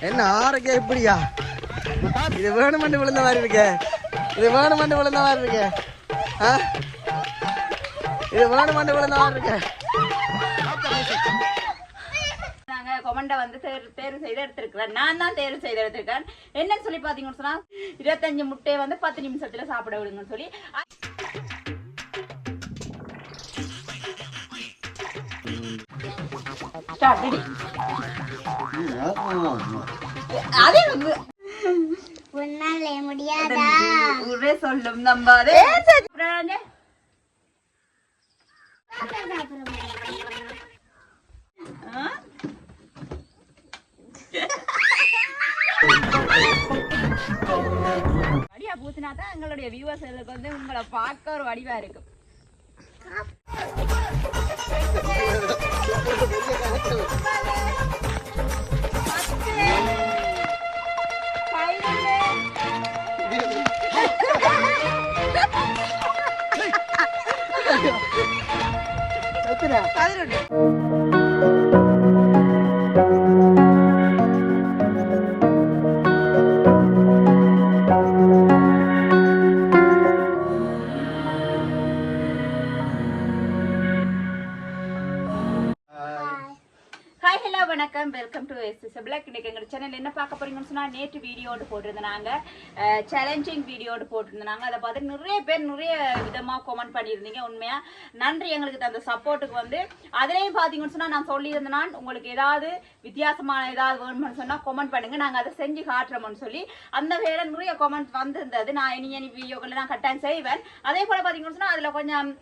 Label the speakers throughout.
Speaker 1: என்ன ஆரோக்கியம் இப்படியா? இது வேணுமெண்டு விழுந்த மாதிரி இருக்கே. இது வேணுமெண்டு விழுந்த மாதிரி இருக்கே. ஆ? இது வேணுமெண்டு விழுந்த மாதிரி இருக்கே.
Speaker 2: நாங்க வந்து தேர்வு தேர்வு செய்து எடுத்திருக்கிறேன். நான் தான் தேர்வு செய்து எடுத்திருக்கேன். என்னன்னு சொல்லி பாத்தீங்கன்னு சொன்னா இருபத்தஞ்சு முட்டையை வந்து பத்து நிமிஷத்துல சாப்பிட விடுங்கன்னு சொல்லி. Ready. அதே
Speaker 3: உன்னால முடியாதா
Speaker 2: சொல்லும் நம்பாதே? வடிவா பூசினா தான் எங்களுடைய வியூவர்ஸ் வந்து உங்களை பார்க்க ஒரு வடிவா இருக்கும் ஹாய் வணக்கம். வெல்கம் டு எஸ் பிளாக் இன்னைக்கு எங்கள் சேனல் என்ன பார்க்க போறீங்கன்னு சொன்னா நேற்று வீடியோடு போட்டிருந்தாங்க சேலஞ்சிங் வீடியோடு போட்டிருந்தாங்க அதை பார்த்து நிறைய பேர் நிறைய விதமாக கமெண்ட் பண்ணியிருந்தீங்க. உண்மையா? நன்றி எங்களுக்கு தந்த சப்போர்ட்டுக்கு வந்து. அதுலேயும் பார்த்தீங்கன்னு சொன்னா நான் சொல்லியிருந்தேன். நான் உங்களுக்கு ஏதாவது வித்தியாசமான ஏதாவது வேணும்னு சொன்னா கமெண்ட் பண்ணுங்க. நாங்கள் அதை செஞ்சு காட்டுறோம்னு சொல்லி அந்த வேலை நிறைய கமெண்ட் வந்திருந்தது. நான் இனி இனி வீடியோக்கள் நான் கட்டாயம் செய்வேன். அதே போல் பார்த்தீங்கன்னு சொன்னா அதில் கொஞ்சம்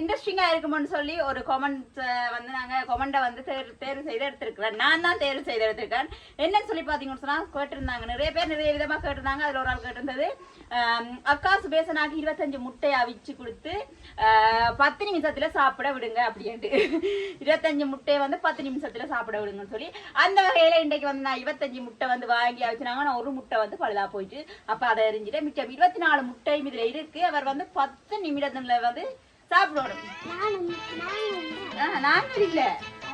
Speaker 2: இன்ட்ரெஸ்டிங்காக இருக்குமோன்னு சொல்லி ஒரு கமெண்ட் வந்து நாங்கள் கமெண்டை வந்து தேர்வு தேர்வு செய்து எடுத்திருக்கிறேன். நான் தான் தேர்வு செய்து எடுத்திருக்கேன். என்னன்னு சொல்லி பார்த்தீங்கன்னு சொன்னால் கேட்டிருந்தாங்க. நிறைய பேர் நிறைய விதமாக கேட்டிருந்தாங்க. அதில் ஒரு ஆள் கேட்டிருந்தது. ஆம், அக்கா சுபேசனாக்கு இருபத்தஞ்சு முட்டையை அவிச்சு கொடுத்து பத்து நிமிஷத்தில் சாப்பிட விடுங்க அப்படின்ட்டு. இருபத்தஞ்சு முட்டையை வந்து பத்து நிமிஷத்தில் சாப்பிட விடுங்கன்னு சொல்லி அந்த வகையில் இன்றைக்கு வந்து நான் இருபத்தஞ்சு முட்டை வந்து வாங்கி அவிச்சினாங்க. நான் ஒரு முட்டை வந்து பழுதா போயிட்டு அப்போ அதை எரிஞ்சிட்டு மிச்சம் இருபத்தி நாலு முட்டையும் இதில் இருக்குது அவர் வந்து பத்து நிமிடத்தில் வந்து சாப்பிடணும். நான் இல்ல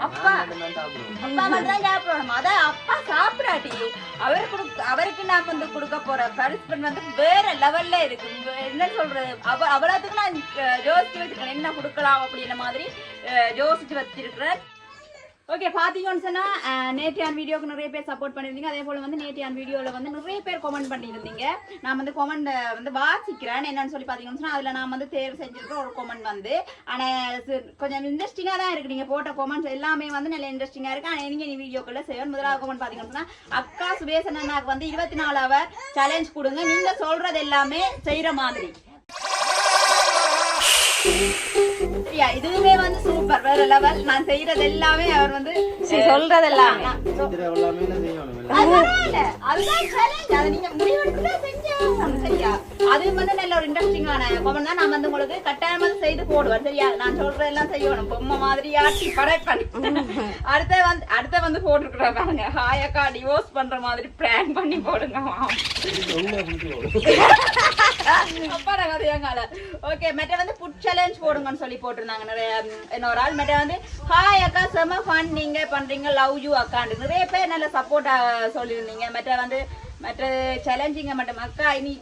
Speaker 2: அப்பா. அப்பா மட்டும் சாப்பிடணும். அதான் அப்பா சாப்பிடாட்டி. அவர் கொடுக்க அவருக்கு நான் வந்து கொடுக்க போற பனிஷ்மெண்ட் வந்து வேற லெவல்ல இருக்கு. என்ன சொல்றது? அவ அவ்வளவுக்கு நான் யோசிச்சு வச்சிருக்கேன் என்ன கொடுக்கலாம் அப்படின்ற மாதிரி யோசிச்சு வச்சிருக்கிறேன். ஓகே பார்த்தீங்கன்னு சொன்னால் அஹ், வீடியோவுக்கு வீடியோக்கு நிறைய பேர் சப்போர்ட் பண்ணியிருந்தீங்க. அதே போல் வந்து நேற்றையான் வீடியோவில் வந்து நிறைய பேர் கமெண்ட் பண்ணியிருந்தீங்க. நான் வந்து கமெண்ட் வந்து வாசிக்கிறேன். என்னன்னு சொல்லி பார்த்தீங்கன்னு சொன்னா அதில் நான் வந்து தேர்வு செஞ்சுருக்கிற ஒரு கமெண்ட் வந்து ஆனால் கொஞ்சம் இன்ட்ரெஸ்டிங்காக தான் இருக்கு. நீங்கள் போட்ட கமெண்ட்ஸ் எல்லாமே வந்து நல்ல இன்ட்ரெஸ்டிங்காக இருக்குது ஆனால் நீங்கள் நீ வீடியோக்குள்ளே செய்வேன் முதலாவது கமெண்ட் பார்த்தீங்கன்னு சொன்னால் அக்கா சுபேசன் அண்ணாக்கு வந்து இருபத்தி நாலு அவர் சேலஞ்ச் கொடுங்க. நீங்கள் சொல்கிறது எல்லாமே செய்கிற மாதிரி. சரியா? இதுவுமே வந்து சூப்பர் வேற லெவல் நான் செய்யறது எல்லாமே அவர் வந்து சொல்றது எல்லாமே அதுதான் challenge. அதை நீங்க முடிவெடுத்துட்டா செஞ்சே ஆகணும், சரியா? அது வந்து நல்ல ஒரு comment தான். நான் வந்து உங்களுக்கு கட்டாயம் வந்து செய்து போடுவேன், சரியா? நான் சொல்றதெல்லாம் செய்யணும். பொம்மை மாதிரி ஆட்டி படைப்பேன். அடுத்த வந்து அடுத்த வந்து போட்டிருக்கிறேன் பாருங்க. Hi அக்கா, divorce பண்ற மாதிரி prank பண்ணி போடுங்க அப்பாடா கதையாங்கால. ஓகே மற்ற வந்து food போடுங்கன்னு சொல்லி போட்டிருந்தாங்க. நிறைய இன்னொரு ஆள். மற்ற வந்து ஹாய் அக்கா செம ஃபன் நீங்க பண்றீங்க. லவ் யூ அக்காண்டு நிறைய பேர் நல்ல சப்போர்ட்டா சொல்லியிருந்தீங்க. மற்ற வந்து மற்ற சேலஞ்சிங்க மட்டும் அக்கா இனி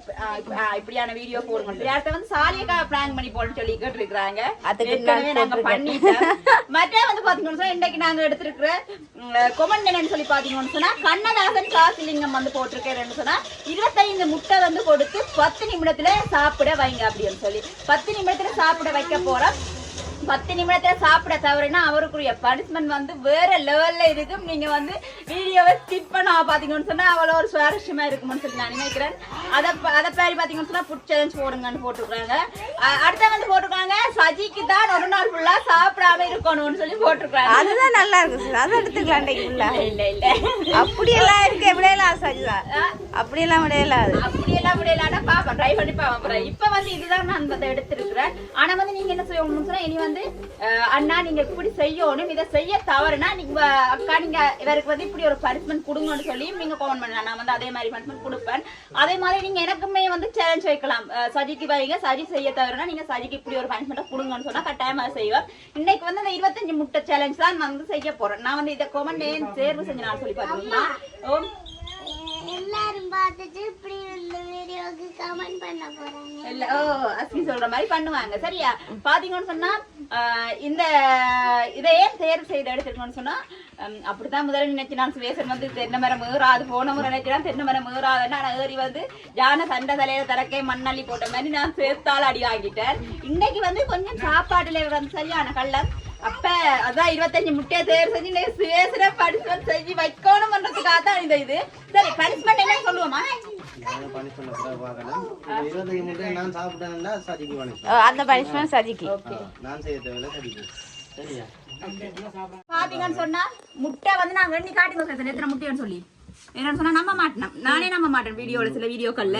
Speaker 2: இப்படியான வீடியோ போடுங்க. அடுத்த வந்து சாலியக்கா பிராங்க் பண்ணி போட சொல்லி கேட்டிருக்கிறாங்க. ஏற்கனவே நாங்க பண்ணிட்டோம். மற்ற வந்து பாத்தீங்கன்னு சொன்னா இன்னைக்கு நாங்க எடுத்திருக்கிற கொமெண்ட் என்னன்னு சொல்லி பாத்தீங்கன்னு சொன்னா கண்ணதாசன் காசிலிங்கம் வந்து போட்டிருக்கேன்னு சொன்னா இருபத்தைந்து முட்டை வந்து கொடுத்து பத்து நிமிடத்துல சாப்பிட வைங்க அப்படின்னு சொல்லி. பத்து நிமிடத்துல சாப்பிட வைக்க போறோம். பத்து நிமிடத்துல சாப்பிட தவறுனா அவருக்குரிய பனிஷ்மெண்ட் வந்து வேற லெவல்ல இருக்கும். நீங்க வந்து வீடியோவை ஸ்கிப் பண்ண பாத்தீங்கன்னு சொன்னா அவ்வளோ ஒரு சுவாரஸ்யமா இருக்கும்னு சொல்லி நான் நினைக்கிறேன். அதை அதை பேரி பாத்தீங்கன்னு சொன்னா ஃபுட் சேலஞ்ச் போடுங்கன்னு போட்டிருக்காங்க. அடுத்த வந்து போட்டிருக்காங்க. சஜிக்கு தான் ஒரு நாள் ஃபுல்லா சாப்பிடாம இருக்கணும்னு சொல்லி போட்டிருக்காங்க.
Speaker 4: அதுதான் நல்லா இருக்கு சார் அதை எடுத்துக்கலாம் ஃபுல்லா
Speaker 2: இல்ல இல்ல
Speaker 4: அப்படியெல்லாம் இருக்கு எப்படியெல்லாம் சஜிதா? அப்படியெல்லாம் முடியலாது
Speaker 2: அப்படியெல்லாம் முடியலாம்னா பாப்பேன் ட்ரை பண்ணி பாப்பேன் இப்ப வந்து இதுதான் நான் வந்து எடுத்திருக்கிறேன். ஆனா வந்து நீங்க என்ன செய்யணும்னு சொன்னா இனி வந்து வந்து அண்ணா நீங்க இப்படி செய்யணும். இதை செய்ய தவறுனா நீங்க அக்கா நீங்க இவருக்கு வந்து இப்படி ஒரு பனிஷ்மெண்ட் கொடுங்கன்னு சொல்லி நீங்க கமெண்ட் பண்ணலாம். நான் வந்து அதே மாதிரி பனிஷ்மெண்ட் கொடுப்பேன். அதே மாதிரி நீங்க எனக்குமே வந்து சேலஞ்ச் வைக்கலாம். சஜிக்கு வைங்க. சஜி செய்ய தவறுனா நீங்க சஜிக்கு இப்படி ஒரு பனிஷ்மெண்ட் கொடுங்கன்னு சொன்னா கட்டாயமா செய்வேன் இன்னைக்கு வந்து அந்த இருபத்தஞ்சு முட்டை சேலஞ்ச் தான் நான் வந்து செய்ய போறேன். நான் வந்து இதை கமெண்ட் தேர்வு செஞ்சு நான் சொல்லி பாத்தீங்கன்னா
Speaker 3: எல்லாரும் பார்த்துட்டு இப்படி இந்த வீடியோக்கு கமெண்ட் பண்ண போறாங்க.
Speaker 2: இல்ல ஓ அஸ்மி சொல்ற மாதிரி பண்ணுவாங்க. சரியா? பாத்தீங்கன்னு சொன்னா இந்த இதை ஏன் தேர்வு செய்து எடுத்துருக்கோம்னு சொன்னா ஹம், அப்படித்தான் முதல்ல நினைச்சு நான் சுவேசன் வந்து தென்னை மரம் ஏறாது போன முறை நினைச்சான் தென்னை மரம் ஏறாதுன்னு நான் ஏறி வந்து ஜான சண்டை தலையில தரக்கே மண்ணள்ளி போட்ட மாதிரி நான் சேர்த்தால் அடி வாங்கிட்டேன். இன்னைக்கு வந்து கொஞ்சம் சாப்பாடுல வந்து சரியான கள்ளம். அப்ப அதான் இருபத்தஞ்சு முட்டையை தேர்வு செஞ்சு சுவேசனை படிச்சு செஞ்சு தான் இந்த இது. சரி பனிஷ்மெண்ட் என்ன சொல்லுவோமா?
Speaker 4: அந்த பனிஷ்மெண்ட் சதிக்கு
Speaker 2: பாத்தீங்கன்னு சொன்னா முட்டை வந்து நான் எண்ணி சார் எத்தனை முட்டைன்னு சொல்லி. என்னன்னு சொன்னா நம்ப மாட்டேன் நானே நம்ப மாட்டேன் வீடியோல சில வீடியோக்கள்ல.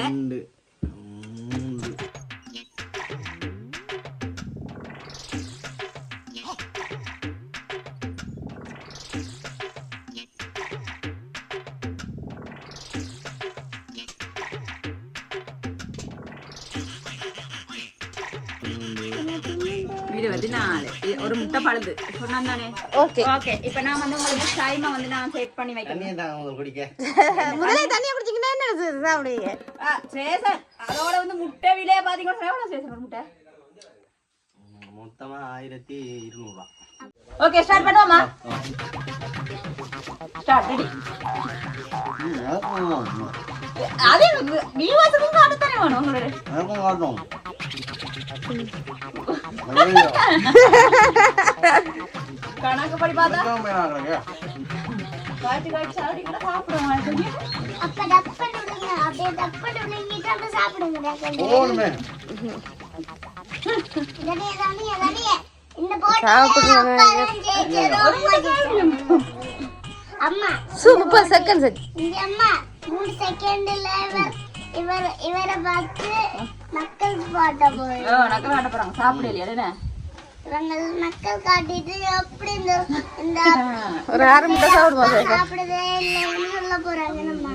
Speaker 2: வந்து நாலு. ஒரு முட்டை பழுது சொன்னா தானே?
Speaker 4: ஓகே.
Speaker 2: ஓகே. இப்போ நான் வந்து உங்களுக்கு டைமை வந்து நான் செட் பண்ணி வைக்கிறேன்.
Speaker 1: தண்ணியை தான் உங்களுக்கு குடிக்க.
Speaker 4: முதல்ல தண்ணியை குடிச்சிங்கன்னா என்ன சாப்பிடுவீங்க?
Speaker 2: ஆ, சேசன். அதோட வந்து முட்டை விலையே சேசன் ஒரு முட்டை?
Speaker 1: மொத்தமா ஆயிரத்தி இருநூறுவா.
Speaker 2: ஓகே ஸ்டார்ட் பண்ணுவோமா? ஸ்டார்ட் ரெடி அதே வியூவர்ஸுக்கும் காட்டத்தானே வேணும் உங்களோட.
Speaker 1: காட்டும்
Speaker 2: கணக்கு படி பார்த்தா காய்ச்சி காய்ச்சி சாப்பிடி கூட சாப்பிட மாட்டேங்க
Speaker 3: அப்ப டப்பன்னு விடுங்க அப்படியே டப்பன்னு விழுங்கிட்டு அப்படியே சாப்பிடுங்க.
Speaker 1: போகணுமே
Speaker 3: தனியா, தனியா, தனியா. இந்த போட்டியில
Speaker 4: சாப்பிடுங்க.
Speaker 3: அப்பா அம்மா ஜெயிச்சது. அம்மா
Speaker 4: சூ முப்பது செகண்ட் சரி
Speaker 3: இந்த அம்மா மூணு செகண்ட்ல இவர் இவர் இவரை பார்த்து
Speaker 2: நக்கல் காட்ட போறாங்க. சாப்பிட இல்லையா என்ன?
Speaker 3: இவங்க மக்கள் காட்டிட்டு எப்படி இந்த இந்த
Speaker 4: ஒரு அரை முட்டை சாப்பிடுவோம் சார்
Speaker 3: சாப்பிடுதே இல்லைன்னு சொல்ல போறாங்க நம்ம.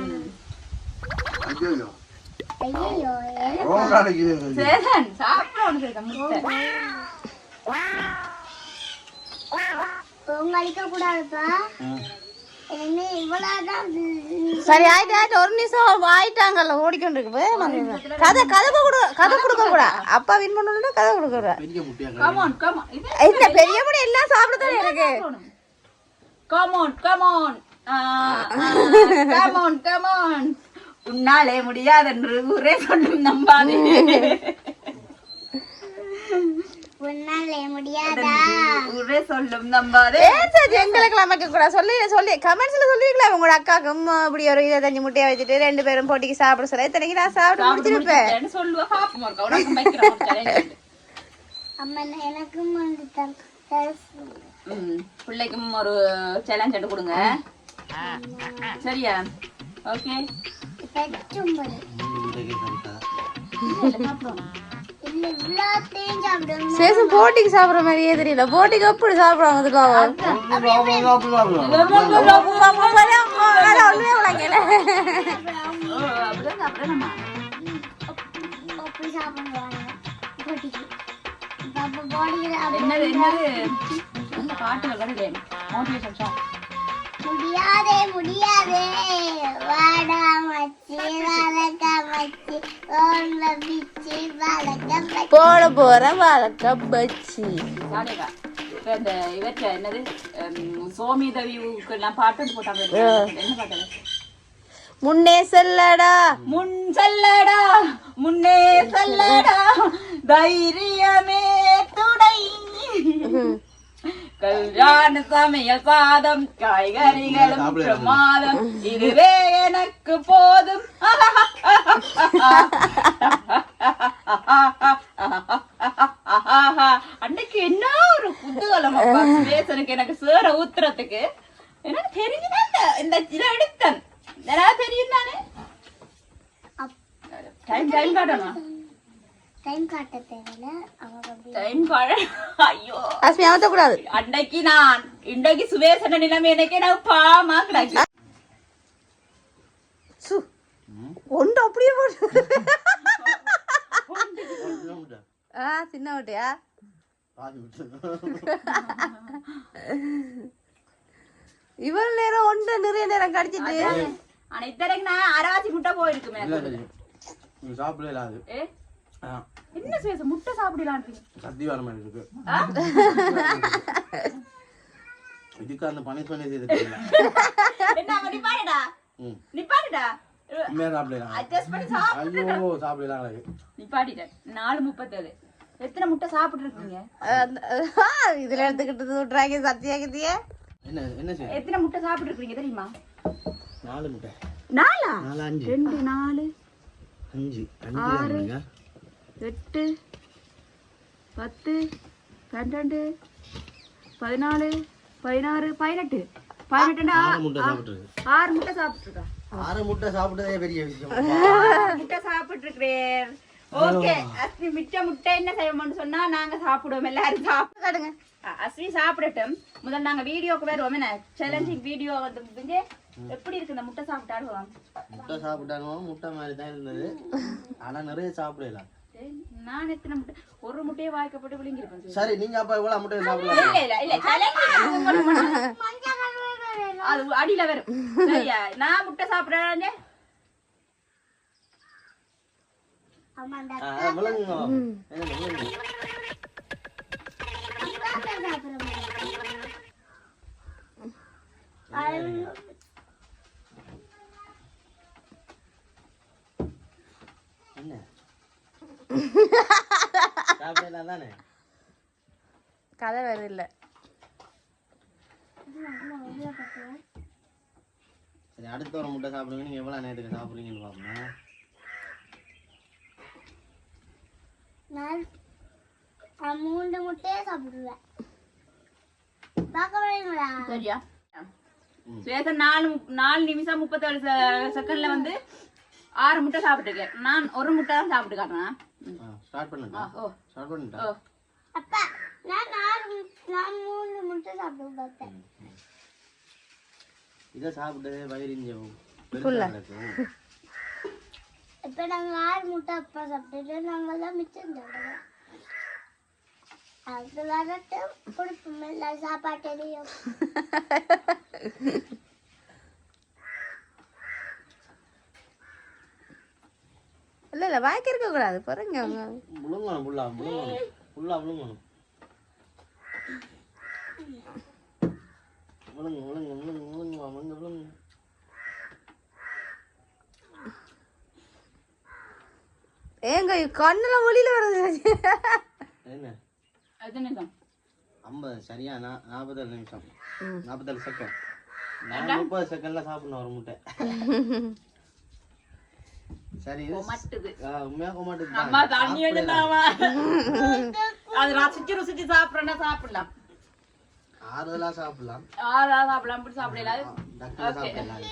Speaker 3: ஐயோ
Speaker 2: சேதன் சாப்பிட ஒன்று சேர்க்க முட்டை.
Speaker 3: பொங்கலிக்க கூடாதுப்பா.
Speaker 4: சரி ஆயிட்டு ஆயிட்டு ஒரு நிமிஷம் ஆயிட்டாங்கல்ல ஓடிக்கொண்டு இருக்கு கதை கதை கொடு கதை கொடுக்க கூட. அப்பா வின் பண்ணணும்னா கதை கொடுக்க கூட
Speaker 1: பெரிய முட்டையா
Speaker 2: கமான் கமான் இது
Speaker 4: இந்த பெரிய முடி எல்லாம் சாப்பிடத்தானே இருக்கு.
Speaker 2: கமான் கமான் கமான் கமான் உன்னாலே முடியாதென்று ஊரே சொல்லும் நம்பாதே.
Speaker 3: உன்னாலே முடியாதா?
Speaker 2: ஊரே சொல்லும் நம்பாதே.
Speaker 4: சார் எங்களுக்கு அமைக்க கூட சொல்லி சொல்லி கமெண்ட்ஸ்ல சொல்லிருக்கலாம் உங்களோட அக்காக்கும் இப்படி ஒரு இருபத்தஞ்சு முட்டையை வச்சுட்டு ரெண்டு பேரும் போட்டிக்கு சாப்பிட சொல்ல. இத்தனைக்கு நான் சாப்பிட்டு முடிச்சிருப்பேன்.
Speaker 2: முடிச்சிருப்பேன் சொல்லுவா. பாப்போம் இருக்கா உனக்கு வைக்கிறேன் ஒரு challenge.
Speaker 3: அம்மா எனக்கும்
Speaker 2: பிள்ளைக்கும் ஒரு சேலஞ்ச் எடுத்து கொடுங்க. சரியா? ஓகே
Speaker 4: சேசம் போட்டிக்கு சாப்பிடுற மாதிரியே தெரியல. போட்டிக்கு எப்படி சாப்பிடுவாங்க அதுக்கு
Speaker 2: அப்படிதான்
Speaker 3: முடியாதே முடியாதே. வாடா மச்சி வளர்க்க மச்சி. ஓன்ல பிச்சி வளர்க்க மச்சி.
Speaker 4: போட போற வாழக்க பச்சி
Speaker 2: இப்ப இந்த இவற்ற என்னது? சோமி தவிவுக்கு எல்லாம் பாட்டு வந்து போட்டாங்க. என்ன பாட்டு அது?
Speaker 4: முன்னே செல்லடா.
Speaker 2: முன் செல்லடா முன்னே செல்லடா. தைரியமே துணை. கல்யாண சமையல் சாதம் காய்கறிகளும் பிரமாதம் இதுவே எனக்கு போதும். அன்னைக்கு என்ன ஒரு குதூகலம் அப்பா சுரேசனுக்கு எனக்கு சேர ஊத்துறதுக்கு எனக்கு தெரிஞ்சுதான் இந்த- இந்த இதை எடுத்தேன். தெரியும் தானே டைம் டைம் காட்டணும்?
Speaker 3: டைம் காட்ட தேவையில்ல. அவங்க அப்படி
Speaker 2: டைம் காண ஐயோ.
Speaker 4: அஸ்மி கூடாது
Speaker 2: அன்னைக்கு நான் இன்றைக்கு சுவேசன நிலைமை எனக்கே நான் பாமா கிடக்கு.
Speaker 4: சு. ஒன்று அப்படியே போட்டு ஆ சின்ன ஓட்டையா? இவ்வளவு நேரம் ஒன்று நிறைய நேரம் கடிச்சிட்டு.
Speaker 2: ஆனா இத்தனைக்கு நான் அரவாசி முட்டை போயிருக்குமே.
Speaker 1: சாப்பிடல அது.
Speaker 2: ஏ? என்ன சுவேச முட்டை சாப்பிடலாம்
Speaker 1: சத்தி வர மாதிரி இருக்கு. இதுக்கு அந்த பனிஷ்மெண்ட் செய்து
Speaker 2: என்ன அவன் நிப்பாடுடா
Speaker 1: ம்.
Speaker 2: நிப்பாடுடா எத்தனை முட்டை சாப்பிட்டு இருக்கீங்க
Speaker 4: இதுல எடுத்துக்கிட்டு சத்தியாகத்தியே
Speaker 1: என்ன என்ன செய்ய?
Speaker 2: எத்தனை முட்டை சாப்பிட்டு இருக்கீங்க தெரியுமா?
Speaker 1: நாலு முட்டை.
Speaker 2: நாலா?
Speaker 1: நாலு அஞ்சு.
Speaker 2: ரெண்டு நாலு.
Speaker 1: அஞ்சு அஞ்சு
Speaker 2: எட்டு பத்து பன்னெண்டு பதினாலு பதினாறு பதினெட்டு. பதினெட்டு
Speaker 1: ஆறு முட்டை சாப்பிட்டுருக்கு.
Speaker 2: ஆறு முட்டை
Speaker 1: சாப்பிட்டதே பெரிய விஷயம்.
Speaker 2: முட்டை சாப்பிட்டு இருக்கிறேன் ஓகே அஸ்மி மிச்ச முட்டை என்ன செய்வோம்னு சொன்னா நாங்க சாப்பிடுவோம் எல்லாரும் சாப்பிடு
Speaker 4: காட்டுங்க.
Speaker 2: அ- அஸ்மி சாப்பிடட்டும். முதல்ல நாங்க வீடியோக்கு வருவோம் என்ன? சேலஞ்சிங் வீடியோ வந்து எப்படி இருக்கு இந்த முட்டை சாப்பிட்டாலும்
Speaker 1: முட்டை சாப்பிட்டாலும் முட்டை மாதிரி தான் இருந்தது. ஆனா நிறைய சாப்பிடலாம்
Speaker 2: நான் எத்தனை முட்டை? ஒரு முட்டையை வாய்க்கப்பட்டு விழுங்கிருப்பேன்
Speaker 1: சரி நீங்க அப்ப இவ்வளவு முட்டை சாப்பிடலாம்
Speaker 2: இல்ல இல்ல இல்ல. challenge அது அடியில வரும். சரியா? நான் முட்டை சாப்பிடுறேன்.
Speaker 1: விளங்குங்க என்ன விளங்குங்க
Speaker 3: அக்கா சாப்பிட மாட்டேன்
Speaker 1: என்ன சாப்பிடலாம் தானே
Speaker 4: கதை வேறு இல்லை.
Speaker 1: சரி அடுத்த ஒரு முட்டை சாப்பிடுங்க. நீங்க எவ்வளவு நேரத்துக்கு சாப்பிடுறீங்கன்னு பாப்போம்?
Speaker 3: நான் மூணு முட்டையே சாப்பிடுவேன். பார்க்க வரீங்களா
Speaker 2: சரியா? சுவேதன் நாலு நாலு நிமிஷம் முப்பத்தேழு செகண்ட்ல வந்து ஆறு முட்டை சாப்பிட்டுருக்கேன். நான் ஒரு முட்டை தான் சாப்பிட்டு காட்டுறேன்.
Speaker 1: ஸ்டார்ட் பண்ணுங்க.
Speaker 2: ஓ.
Speaker 1: ஸ்டார்ட் பண்ணிட்டா
Speaker 2: ஓ.
Speaker 3: அப்பா நான் நாலு மு- நான் மூணு முட்டை சாப்பிட பார்த்தேன்.
Speaker 1: இதை சாப்பிட்டு வயிறு கிடக்கும்.
Speaker 3: இப்போ நாங்கள் ஆறு முட்டை அப்பா சாப்பிட்டுட்டு நாங்கள் தான் மிச்சம் சாப்பிடுவோம். அது வரட்டு கொடுப்போம் எல்லா சாப்பாட்டையும்
Speaker 4: இல்லை இல்லை வாய்க்க இருக்கக்கூடாது. பாருங்க அவங்க
Speaker 1: விழுங்கணும் ஃபுல்லா விழுங்கணும் ஃபுல்லா விழுங்கணும் விழுங்கு விழுங்கு விழுங்கு விழுங்கு விழுங்கு விழுங்கு
Speaker 4: ஏங்க கண்ணுல ஒளியில வருது.
Speaker 1: என்ன?
Speaker 2: அது நிமிஷம்.
Speaker 1: ஐம்பது சரியா? நாற்பத்தேழு நிமிஷம். நாற்பத்தேழு செகண்ட் நான் முப்பது செகண்ட்ல சாப்பிடணும் ஒரு முட்டை. சரி இது
Speaker 2: மட்டுது
Speaker 1: ஆ, உண்மையா கொமாட்டுது
Speaker 2: அம்மா தண்ணி எடுத்தாவா அது ரசிச்சு ருசிச்சு சாப்பிடறேன்னா சாப்பிடலாம்.
Speaker 1: ஆறுதலா சாப்பிடலாம்.
Speaker 2: ஆறா சாப்பிடலாம் அப்படி சாப்பிடலாம்.
Speaker 1: டக்குனு சாப்பிடலாம்.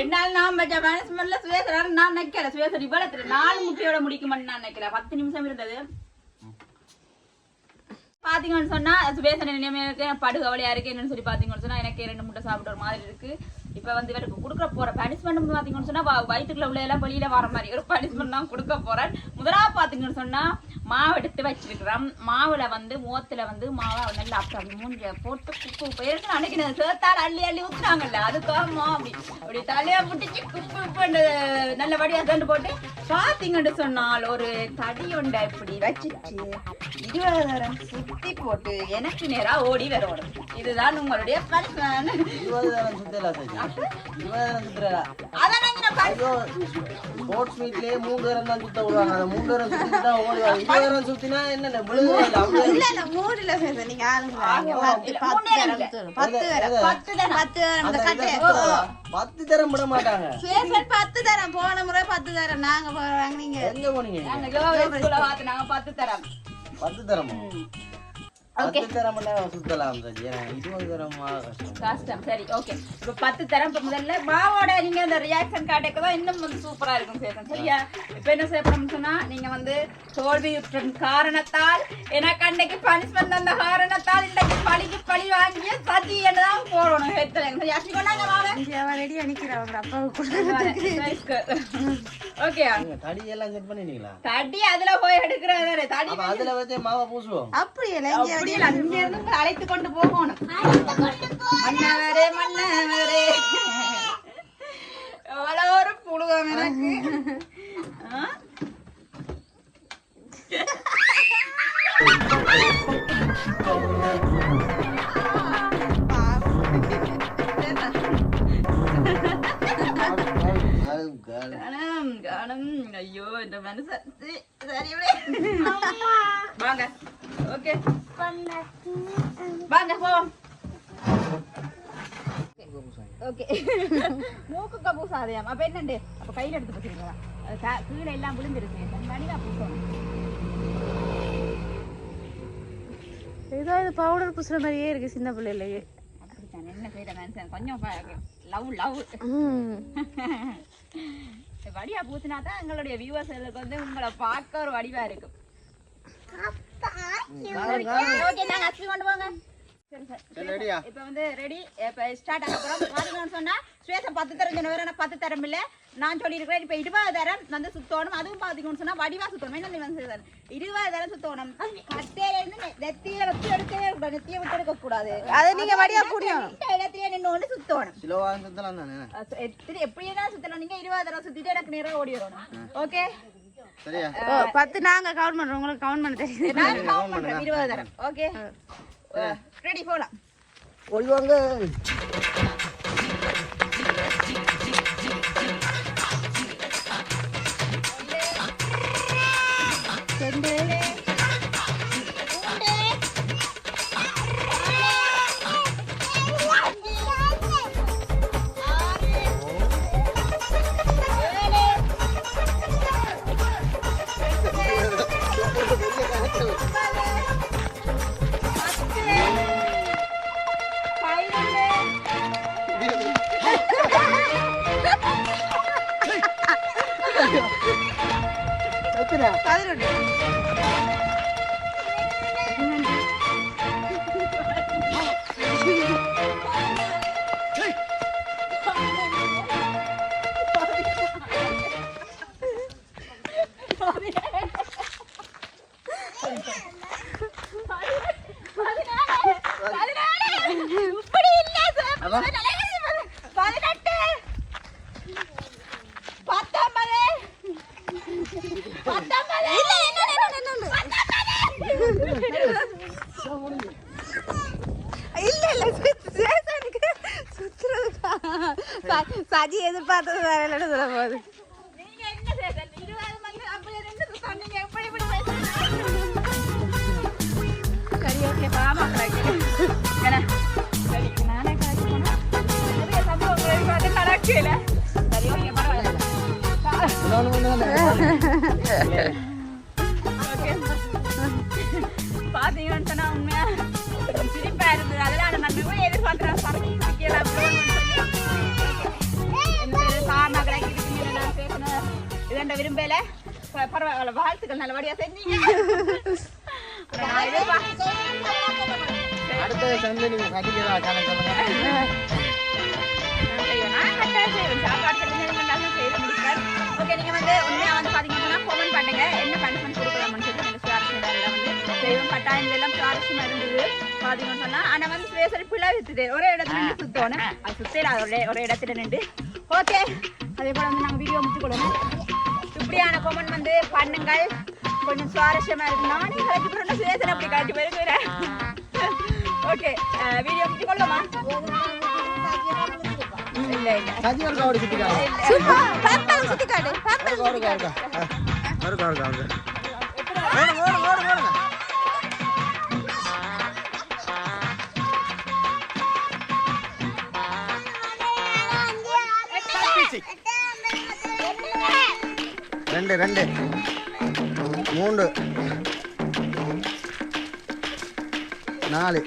Speaker 2: என்னால் நான் வச்ச மேனேஜ்மெண்ட்ல சுவேசன் நான் நிக்கல சுவேசன் இவ்வளவு நாலு முட்டையோட முடிக்குமென்னு நான் நிக்கல பத்து நிமிஷம் இருந்தது. பாத்தீங்கன்னு சொன்னா சுவேசன் நிலைமைக்கு படுகவலையா இருக்கு. என்னன்னு சொல்லி பாத்தீங்கன்னு சொன்னா எனக்கு ரெண்டு முட்டை சாப்பிட்ட ஒரு மாதிரி இருக்கு. இப்ப வந்து இவருக்கு கொடுக்க போற பனிஷ்மெண்ட் பாத்தீங்கன்னு சொன்னா வயிற்றுக்குள்ள உள்ள எல்லாம் வெளியில வர மாதிரி. ஒரு பனிஷ்மெண்ட் தான் கொடுக்க போறேன். முதலா பாத்தீங்கன்னு சொன்னா மாவு எடுத்து வச்சிருக்கிறோம் மாவுல வந்து மோத்துல வந்து மாவை நல்லா அப்படி மூஞ்ச போட்டு குப்பு போயிருக்கு அன்னைக்கு சேர்த்தால் அள்ளி அள்ளி ஊத்துனாங்கல்ல அதுக்காக மா அப்படி. அப்படி தலையா முட்டிச்சு குப்பு உப்பு நல்லபடியா தண்டு போட்டு பாத்தீங்கன்னு சொன்னால் ஒரு தடி ஒண்டை இப்படி வச்சிச்சு இருபதாயிரம் சுத்தி போட்டு எனக்கு நேரா ஓடி வரும். இதுதான் உங்களுடைய பனிஷ்மெண்ட்
Speaker 1: இருபதாயிரம் சுத்தலா ஸ்போர்ட்ஸ் மீட்லயே மூணு பேரம் தான் சுத்த விடுவாங்க. அந்த மூணு பேரம் சுத்தி தான் ஓடுவாங்க இருபதாயிரம் சுத்தினா என்ன.
Speaker 4: பத்து தரம். பத்து தரம்
Speaker 1: விட மாட்டாங்க.
Speaker 4: பத்து போன முறை பத்து தரம். நாங்க போறாங்க நீங்க.
Speaker 1: எங்க போனீங்க?
Speaker 2: நாங்க பத்து தரம்.
Speaker 1: பத்து தரமா?
Speaker 2: ஓகே
Speaker 1: பத்து சுத்தலாம் இருபது தரமா கஷ்டம்.
Speaker 2: கஷ்டம். சரி ஓகே இப்போ பத்து தரம் இப்போ முதல்ல மாவோட நீங்க அந்த ரியாக்ஷன் காட்டுக்கு தான் இன்னும் வந்து சூப்பரா இருக்கும் சேதன் சரியா? இப்போ என்ன செய்யணும்னு சொன்னா நீங்க வந்து தோல்வியுற்றின் காரணத்தால் எனக்கு அன்னைக்கு பனிஷ்மெண்ட் அந்த காரணத்தால் இன்னைக்கு பழிக்கு பழி வாங்கிய சதி தான் போடணும் ஹெட்ல சரி வாங்க.
Speaker 4: ரெடி அனுக்கிறாங்க அப்பாவுக்கு
Speaker 2: ஓகே
Speaker 1: நீங்க தடி எல்லாம் செட் பண்ணிட்டீங்களா?
Speaker 2: தடி அதுல போய் எடுக்கிறது தடி
Speaker 1: அதுல வச்சே மாவை பூசுவோம்.
Speaker 4: அப்படியே இங்க
Speaker 2: அப்படி இல்லை, அங்க இருந்து அழைத்து கொண்டு போகணும். மன்னவரே மன்னவரே. எவ்வளோ ஒரு புழுகம் எனக்கு. கபூசாதையாம் அப்ப என்னண்டு? அப்ப கையில எடுத்து க- கீழே எல்லாம் விழுந்துருச்சு. தனியாக பூசணும்
Speaker 4: ஏதோ இது பவுடர் பூசுற மாதிரியே இருக்கு சின்ன பிள்ளைலயே
Speaker 2: அப்படித்தான்? என்ன செய்யற மனுஷன்? கொஞ்சம் லவ் லவ். வடிவா பூசினா தான் எங்களுடைய வியூவர்ஸ்களுக்கு வந்து உங்களை பார்க்க ஒரு வடிவா இருக்கும். ஓகே நாங்க அரிசி கொண்டு போங்க. இப்போ வந்து ரெடி இப்போ ஸ்டார்ட் ஆக போகிறோம் பார்த்தீங்கன்னு சொன்னால் சுவேசம் பத்து தரம் சொன்ன வேறு பத்து தரம் இல்லை. நான் சொல்லியிருக்கிறேன் இப்போ இருபது தரம் வந்து சுத்தணும். அதுவும் பார்த்தீங்கன்னு சொன்னால் வடிவாக சுத்தணும். என்ன நீ வந்து இருபது தரம் சுத்தணும். கட்டையிலேருந்து நெத்தியில வச்சு எடுக்கவே கூடாது நெத்தியை விட்டு எடுக்கக்கூடாது
Speaker 4: அதை நீங்க வடியா புரியும்
Speaker 2: இந்த இடத்துல நின்று கொண்டு சுத்தணும்.
Speaker 1: சிலவா சுத்தலாம் தானே?
Speaker 2: அஹ் எத்தனை எப்படி என்ன சுத்தலாம். நீங்கள் இருபது தரம் சுற்றிட்டு எனக்கு நேராக ஓடி வரணும் ஓகே?
Speaker 4: பத்து நாங்க கவுண்ட் பண்றோம். உங்களுக்கு கவுண்ட் பண்ண தெரியுது.
Speaker 2: நான் கவுண்ட் பண்ணுறேன் இருபது தரம். ஓகே? ரெடி போகலாம்
Speaker 1: ஒழிவாங்க
Speaker 2: பாத்தீங்கன்னு உண்மையா சிரிப்பா இருந்தது அதெல்லாம் நான் மிகவும் எதிர்பார்க்கிறேன் பேசினேன் இதண்ட விரும்பல பரவாயில்ல வாழ்த்துக்கள் நல்லபடியா செஞ்சீங்க
Speaker 1: அடுத்த நீங்க கணக்கு.
Speaker 2: சாப்பாடு ஓகே, நீங்கள் வந்து உண்மையாக வந்து பார்த்தீங்கன்னா comment பண்ணுங்க. என்ன punishment கொடுக்கலாம்னு சொல்லி எனக்கு சுவாரஸ்யமா வந்து கட்டாயம் இதெல்லாம் சுவாரஸ்யமாக இருந்தது. பார்த்தீங்கன்னு சொன்னால் ஆனால் வந்து சுயசரி பிள்ளை வித்துது. ஒரே இடத்துல நின்று சுத்தோன்னு அது சுத்தல, ஒரே- ஒரே இடத்துல நின்று. ஓகே, அதே போல் வந்து நாங்கள் வீடியோ முடிச்சுக்கொள்ளணும். இப்படியான comment வந்து பண்ணுங்கள் கொஞ்சம் சுவாரஸ்யமாக இருக்கு நானே கலக்கி போகிறேன் சுயசரி அப்படி கலக்கி போயிருக்கிறேன் ஓகே வீடியோ முடிச்சுக்கொள்ளுமா இல்ல இல்ல
Speaker 1: சஜி ஒரு கவடி
Speaker 4: சுத்தி
Speaker 1: ஒரு ஓடுங்க ஓடுங்க ஓடுங்க ஓடுங்க ரெண்டு ரெண்டு மூன்று நாலு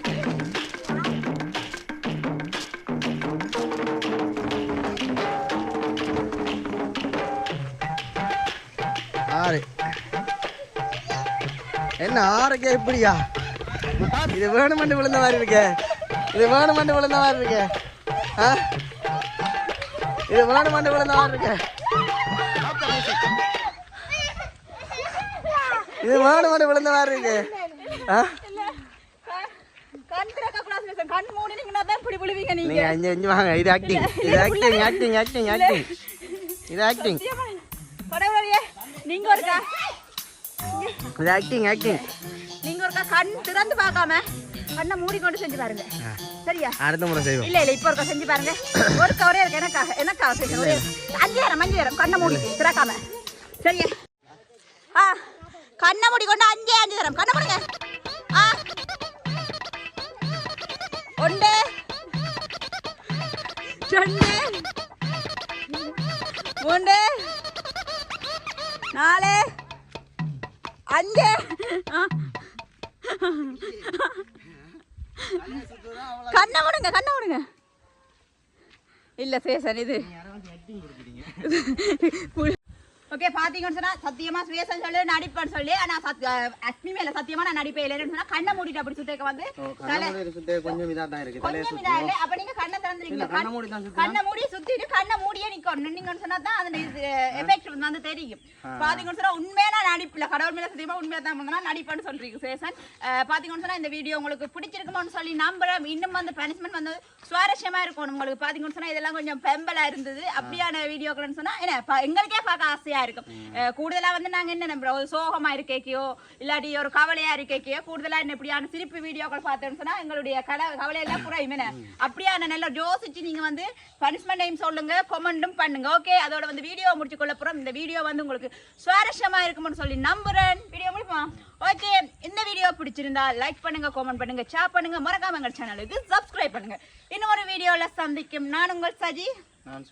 Speaker 1: என்ன எப்படியா? இது வேணுமெண்டு விழுந்த மாதிரி இருக்கே. இது வேணுமெண்டு விழுந்த மாதிரி இருக்கே. ஆ? இது வேணுமெண்டு விழுந்த மாதிரி இருக்கே. இது வேணுமெண்டு விழுந்த மாதிரி இருக்கு. ஆ?
Speaker 2: கண் தான் இப்படி விழுவீங்க நீங்க
Speaker 1: நீங்க அஞ்சு அஞ்சு வாங்க. இது ஆக்டிங் இது ஆக்டிங் ஆக்டிங் ஆக்டிங் ஆக்டிங் இது ஆக்டிங்
Speaker 2: நீங்க ஒருக்கா?
Speaker 1: இது ஆக்டிங் ஆக்டிங்
Speaker 2: நீங்க ஒருக்கா கண் திறந்து பார்க்காம கண்ணை மூடிக்கொண்டு செஞ்சு பாருங்க. சரியா?
Speaker 1: அடுத்த முறை செய்வோம்.
Speaker 2: இல்ல இல்ல இப்போ ஒருக்கா செஞ்சு பாருங்க. ஒரு கவரே இருக்கு எனக்காக எனக்காக செய்யணும் ஒரே அஞ்சு நேரம் அஞ்சு நேரம். கண்ணை மூடி திறக்காம. சரியா? ஆ. கண்ணை மூடி கொண்டு அஞ்சே அஞ்சு நேரம். கண்ணை மூடுங்க. ஆ. ஒன்று. ரெண்டு. மூன்று. நாலு. அஞ்சு ஆ. கண்ணை மூடுங்க கண்ணை மூடுங்க. இல்ல சேசன் இது. ஓகே பாத்தீங்கன்னு சொன்னா சத்தியமா சுயசன் சொல்லி நடிப்பேன்னு சொல்லி. ஆனா அஸ்மி மேல சத்தியமா நான் நடிப்பேன் இல்லைன்னு சொன்னா கண்ணை மூடிட்டு அப்படி சுத்தேக்க வந்து
Speaker 1: கொஞ்சம் இதாக தான் இருக்கு.
Speaker 2: கொஞ்சம் இதா இல்ல. அப்ப நீங்க கண்ணை திறந்துறீங்க
Speaker 1: கண்ணை மூடி தான்
Speaker 2: கண்ணை மூடி சுத்திட்டு கண்ணை மூடியே நிக்கணும். நின்னீங்கன்னு சொன்னா தான் அந்த எஃபெக்ட் வந்து தெரியும். பாத்தீங்கன்னு சொன்னா உண்மையான நடிப்புல கடவுள் மேல சத்தியமா உண்மையா தான் பண்ணா நடிப்பேன்னு சொல்றீங்க அஹ், பாத்தீங்கன்னு சொன்னா இந்த வீடியோ உங்களுக்கு பிடிச்சிருக்குமோன்னு சொல்லி நம்புறேன். இன்னும் வந்து பனிஷ்மெண்ட் வந்து சுவாரஸ்யமா இருக்கும் உங்களுக்கு பாத்தீங்கன்னு சொன்னா இதெல்லாம் கொஞ்சம் பெம்பலா இருந்தது. அப்படியான வீடியோக்கள்னு சொன்னா என்ன எங்களுக்கே பார்க்க ஆசையா இருக்கும். அஹ், கூடுதலா வந்து நாங்க என்ன நம்புறோம்? ஒரு சோகமா இருக்கேக்கியோ இல்லாட்டி ஒரு கவலையா இருக்கேக்கியோ கூடுதலா என்ன இப்படியான சிரிப்பு வீடியோக்கள் பார்த்தோம்னு சொன்னா எங்களுடைய கவலை எல்லாம் குறையும் அப்படியான நல்ல யோசிச்சு நீங்க வந்து பனிஷ்மெண்ட் டைம் சொல்லுங்க கொமெண்டும் பண்ணுங்க ஓகே அதோட வந்து வீடியோ முடிச்சு கொள்ள போறோம். இந்த வீடியோ வந்து உங்களுக்கு சுவாரஸ்யமா இருக்கும்னு சொல்லி நம்புறேன். வீடியோ முடிப்போம்? ஓகே இந்த வீடியோ பிடிச்சிருந்தா லைக் பண்ணுங்க கமெண்ட் பண்ணுங்க ஷேர் பண்ணுங்க. மறக்காம எங்க சேனலுக்கு சப்ஸ்கிரைப் பண்ணுங்க. இன்னொரு வீடியோல சந்திக்கும். நான் உங்கள் சஜி.
Speaker 1: நான்